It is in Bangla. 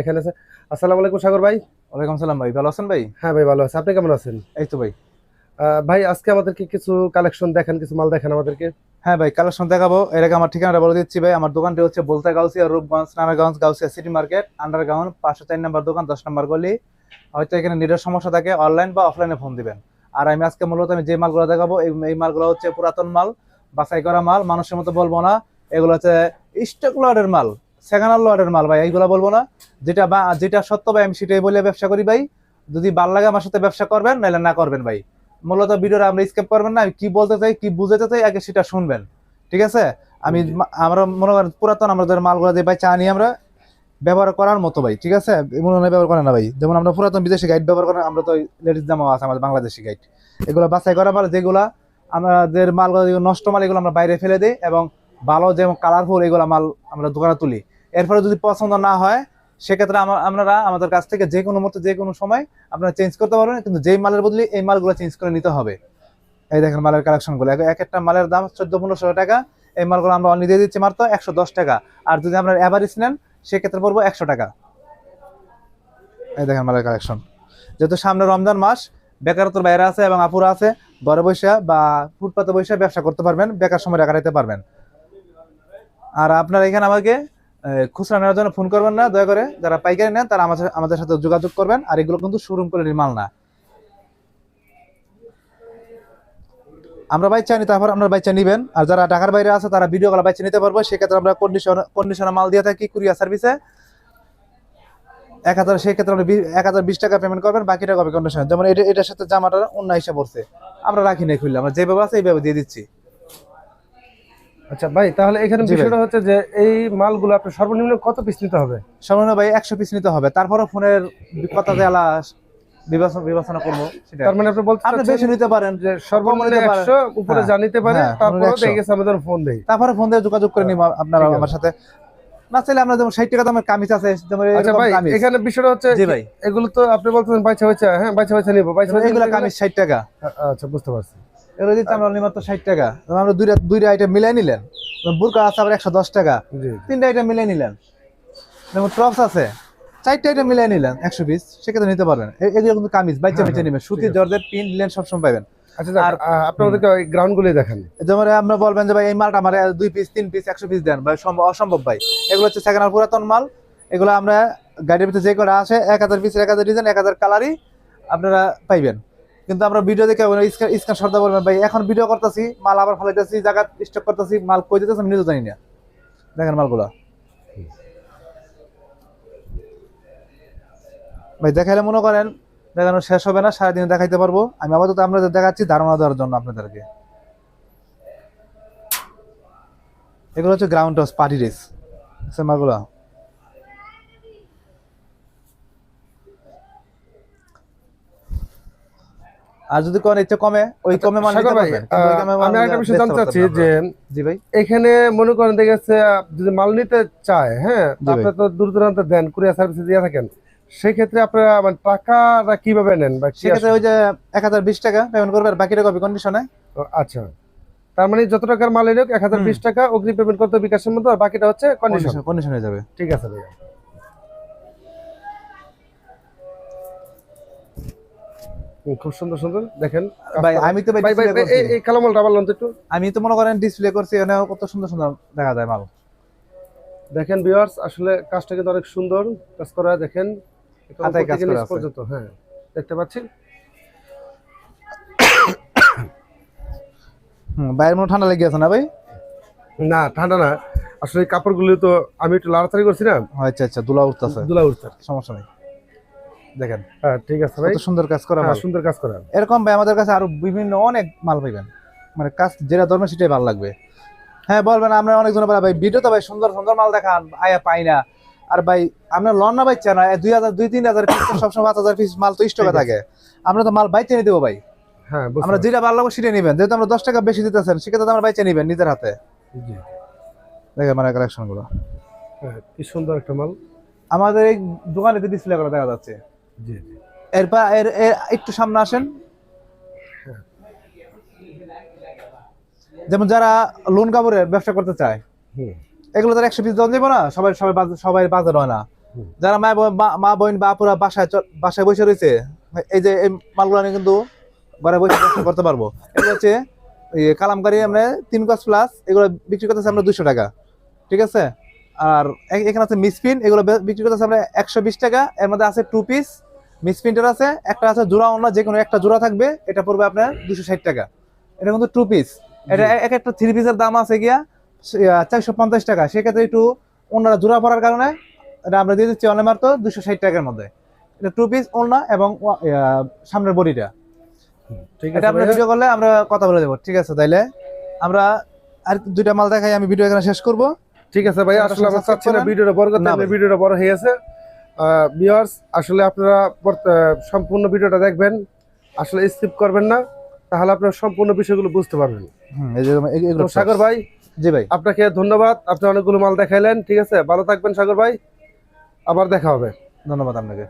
এখানে আছে। আসসালামু আলাইকুম সাগর ভাই। ওয়ালাইকুম সালাম ভাই ভালো আছেন ভাই? হ্যাঁ ভাই ভালো আছে। আপনি কেমন আছেন? এই তো ভাই। ভাই আজকে আমাদেরকে কিছু কালেকশন দেখেন কিছু মাল দেখেন আমাদেরকে। হ্যাঁ ভাই কালেকশন দেখাবো। এর আগে আমার ঠিকানাটা বলে দিচ্ছি ভাই। আমার দোকানটি হচ্ছে বলতা Gausia Rupganj Narayanganj Gausia city market underground পাঁচশো চার নম্বর দোকান দশ নম্বর গলি। হয়তো এখানে নেটের সমস্যা থাকে অনলাইন বা অফলাইনে ফোন দিবেন। আর আমি আজকে মূলত আমি যে মালগুলো দেখাবো এই এই মালগুলো হচ্ছে পুরাতন মাল বাছাই করা মাল মানুষের মতো বলব না। এগুলো হচ্ছে স্টক লটের মাল। সেকেন্ড লটের মাল ভাই এইগুলা বলব না। যেটা বা যেটা সত্য ভাই আমি সেটাই বলে ব্যবসা করি ভাই। যদি ভালো লাগে আমার সাথে ব্যবসা করবেন নাহলে না করবেন ভাই। মূলত ভিডিওটা আমরা স্কেপ করবেন না আমি কি বলতে চাই কি বুঝাতে চাই আগে সেটা শুনবেন। ঠিক আছে? আমি আমরা মনে করেন পুরাতন আমাদের মালগুলো দিয়ে ভাই চা নিয়ে আমরা ব্যবহার করার মতো ভাই ঠিক আছে? মনে হয় ব্যবহার করে না ভাই। যেমন আমরা পুরাতন বিদেশি গাইড ব্যবহার করেন আমরা তো লেডিস জামাও আছে আমাদের বাংলাদেশি গাইড এগুলো বাছাই করা মাল যেগুলা আমাদের মালগুলো নষ্ট মাল এগুলো আমরা বাইরে ফেলে দিই এবং ভালো যেমন কালারফুল এগুলো মাল আমরা দোকানে তুলি। এরপরে যদি পছন্দ না হয়, সেক্ষেত্রে আপনারা আমাদের কাছ থেকে যে কোনো মুহূর্তে যে কোনো সময় আপনারা চেঞ্জ করতে পারবেন, কিন্তু যেই মালের বদলে এই মালগুলো চেঞ্জ করে নিতে হবে। এই দেখেন মালের কালেকশনগুলো এক এক একটা মালের দাম চোদ্দ, পনেরোশো টাকা, এই মালগুলো আমরা অনলি দিয়ে দিচ্ছি মাত্র একশো দশ টাকা। আর যদি আপনার অ্যাভারেজ নেন, সেক্ষেত্রে পড়ব একশো টাকা। এই দেখেন মালের কালেকশন যেহেতু সামনে রমজান মাস, বেকারত্বর বাইরে আছে এবং আপুরা আছে, ঘরে বসে বা ফুটপাতে বসে ব্যবসা করতে পারবেন, বেকার সময় নিতে পারবেন। আর আপনার এখানে আমাকে খুচরা নেওয়ার জন্য ফোন করবেন না, দয়া করে। যারা পাইকারি নেন, তারা আমাদের সাথে যোগাযোগ করবেন। আর এগুলো কিন্তু শোরুম করে মাল না। আমরা বাইক নিই তারপর আপনার বাইচা নিবেন। আর যারা ঢাকার বাইরে আছে, তারা ভিডিও কল বাইচা নিতে পারব। সেক্ষেত্রে আমরা কন্ডিশন কন্ডিশনে মাল দিয়ে থাকি কুরিয়ার সার্ভিসে এক হাজার সেক্ষেত্রে আপনি এক হাজার বিশ টাকা পেমেন্ট করবেন, বাকি টাকা হবে কন্ডিশন যেমন এটা এটার সাথে জামাটা অন্য হিসাব পড়ছে। আমরা রাখি নাই খুললে, আমরা যেভাবে আছে, এইভাবে দিয়ে দিচ্ছি। আচ্ছা ভাই তাহলে এখানে বিষয়টা হচ্ছে যে এই মালগুলো আপনি সর্বনিম্ন কত পিস নিতে হবে? সর্বনিম্ন ভাই একশো পিস নিতে হবে। তারপরে ফোনের কথা দেওয়া বিবেচনা বিবেচনা করব তার মানে আপনি বলতে আপনি বেশি নিতে পারেন যে সর্বনিম্ন নিতে পারেন। একশো উপরে হ্যাঁ, যা নিতে পারে হ্যাঁ, তারপরে দেখে আমাদের ফোন দেই। তারপরে ফোন দিয়ে যোগাযোগ করে নিব আপনারা আমার সাথে। না চাইলে আমরা যেমন ষাট টাকা দামের কামিজ আছে যেমন আচ্ছা ভাই এখানে বিষয়টা হচ্ছে জি ভাই। এগুলো তো আপনি বলতেছেন বাইচা বাইচা হ্যাঁ বাইচা বাইচা নিবো বাইচা বাইচা কামিজ ষাট টাকা। আচ্ছা বুঝতে পারছি। এগুলো দিতে আমরা মাত্র ষাট টাকা। আমরা দুইটা দুইটা আইটেম মিলাই নিলেন। বুরকা আছে আবার একশো দশ টাকা। তিনটা আইটেম মিলাই নিলেন। যেমন টপস আছে চারটা আইটেম মিলাই নিলেন একশো পিস সেক্ষেত্রে নিতে পারবেন। এ- এগুলো কিন্তু কামিজ বাচ্চা হ্যাঁ, বেঁচে হ্যাঁ, নেবেন। জর্জের পিন নিলেন সবসময় পাবেন। আচ্ছা আর- আহ, ওই গ্রাউন্ড গুলোই দেখান যেমন আমরা বলবেন যে ভাই এই মালটা আমার দুই পিস তিন পিস একশো পিস দেন। ভাই অসম্ভব ভাই। এগুলো হচ্ছে সেকেন্ড হ্যান্ড পুরাতন মাল। এগুলো আমরা গাড়ির ভিতরে যে আসে এক হাজার পিসের এক হাজার ডিজাইন এক হাজার কালারই আপনারা পাইবেন। কিন্তু আমরা ভিডিও দেখে স্ক্যান শর্ত বলবেন, ভাই, এখন ভিডিও করতেছি, মাল আবার ফালাইতেছি জায়গা স্টক করতেছি, মাল কই দিতেছি আমি নিজেও জানি না। দেখেন মালগুলো। ভাই, দেখাইলে মনে করেন, দেখানো শেষ হবে না, সারাদিন দেখাইতে পারব। আমি আপাতত আপনাদের দেখাচ্ছি, ধারণা দেওয়ার জন্য আপনাদেরকে। এগুলো হচ্ছে গ্রাউন্ড টস পার্টি রেস মালগুলো? আর যদি কোন ইচ্ছে কমে ওই কমে আহ, কমে মাল আমি একটা বিষয় জানতে চাচ্ছি যে জি ভাই। এখানে মনে করেন দেখা গেছে আহ, যদি মাল নিতে চায় হ্যাঁ আপনি তো দূর দূরান্তে দেন কুরিয়ার সার্ভিস দিয়ে থাকেন সেক্ষেত্রে আপনারা মানে টাকাটা কীভাবে নেন বা সেক্ষেত্রে ওই যে এক হাজার বিশ টাকা পেমেন্ট করবে আর বাকিটা কপি কন্ডিশনে আচ্ছা। তার মানে যত টাকার মাল এনে এক হাজার বিশ টাকা অগ্রিম পেমেন্ট করতে হবে বিকাশের মতো আর বাকিটা হচ্ছে কন্ডিশন কন্ডিশন হয়ে যাবে। ঠিক আছে ভাইয়া। খুব সুন্দর সুন্দর। দেখেন ভাই আমি তো ভাই ভাই এই কালো মালটা আবার তো একটু। আমি তো মনে করেন ডিসপ্লে করছি এখানে কত সুন্দর সুন্দর দেখা যায় মাল। দেখেন ভিউয়ার্স আসলে কাজটা কিন্তু অনেক সুন্দর। কাজ করা দেখেন। পর্যন্ত হ্যাঁ দেখতে পাচ্ছি হুম বাইরের মনে ঠান্ডা লেগে আছে না ভাই? না ঠান্ডা না। আসলে কাপড়গুলো তো আমি একটু লাড়াতাড়ি করছি না? আচ্ছা আচ্ছা দুলা উঠতেছে। দুলা উঠছে সমস্যা নেই। দেখেন। হ্যাঁ ঠিক আছে ভাই। সুন্দর কাজ করা হ্যাঁ, সুন্দর কাজ করা। এরকম ভাই আমাদের কাছে আরও বিভিন্ন অনেক মাল পাইবেন। মানে কাজ যেটা ধরবেন সেটাই ভালো লাগবে। হ্যাঁ বলবেন আমরা অনেকজন বলে ভাই ভিডিও তো ভাই সুন্দর সুন্দর মাল দেখান। আয়া পাই না। আর ভাই আপনার লন না বাইচ্ছে না দুই হাজার দুই তিন হাজার পিস সবসময় পাঁচ হাজার পিস মাল তো স্টকে থাকে। আমরা তো মাল বাইচে নিয়ে দেবো ভাই। হ্যাঁ আমরা যেটা ভালো লাগবে সেটা নেবেন। যেহেতু আমরা দশ টাকা বেশি দিতেছেন সেক্ষেত্রে আমরা বাইচে নিবেন নিজের হাতে। দেখেন মানে কালেকশনগুলো। হ্যাঁ কি সুন্দর একটা মাল। আমাদের এই দোকানে ডিসপ্লে করা দেখা যাচ্ছে। এরপর এর এর একটু সামনে আসেন। যেমন যারা লোন কাপড়ের ব্যবসা করতে চায় এগুলো তার একশো পিস জন দেবো না সবাই সবাই সবাই বাজার হয় না। যারা মা মা- বোন বা আপুরা বাসায় বাসায় বসে রয়েছে এই যে এই মালগুলো নিয়ে কিন্তু ঘরে বসে ব্যবসা করতে পারব। এগুলো হচ্ছে কালামকারি আমরা তিন কাজ প্লাস এগুলো বিক্রি করতেছে আমরা দুশো টাকা। ঠিক আছে? আর এখানে আছে মিসপিন এগুলো বিক্রি করতেছে আমরা একশো বিশ টাকা এর মধ্যে আছে টু পিস মিসপিনটার আছে একটা আছে জোড়া অন্য যে কোনো একটা জোড়া থাকবে এটা পড়বে আপনার দুশো ষাট টাকা। এটা কিন্তু টু পিস এটা এক একটা থ্রি পিসের দাম আছে গিয়া চারশো পঞ্চাশ টাকা। সেক্ষেত্রে একটু অন্যরা জোড়া পড়ার কারণে এটা আমরা দিয়ে দিচ্ছি অনলাইন মাত্র দুশো ষাট টাকার মধ্যে। এটা টু পিস ওড়না এবং সামনের বডিটা। ঠিক এটা আছে আমরা ভিডিও করলে আমরা কথা বলে দেবো। ঠিক আছে তাইলে? আমরা আর দুইটা মাল দেখাই আমি ভিডিও এখানে শেষ করব। ঠিক আছে ভাই আপনারা আসলে আমরা subscribe চাচ্ছি না ভিডিওটা বড় করতে আপনার ভিডিওটা বড় হয়ে গেছে। ভিউয়ার্স আসলে আপনারা সম্পূর্ণ ভিডিওটা দেখবেন আসলে স্কিপ করবেন না তাহলে আপনারা সম্পূর্ণ বিষয়গুলো বুঝতে পারবেন। সাগর ভাই জি ভাই। আপনাকে ধন্যবাদ আপনি অনেকগুলো মাল দেখাইলেন ঠিক আছে? ভালো থাকবেন সাগর ভাই আবার দেখা হবে। ধন্যবাদ আপনাকে।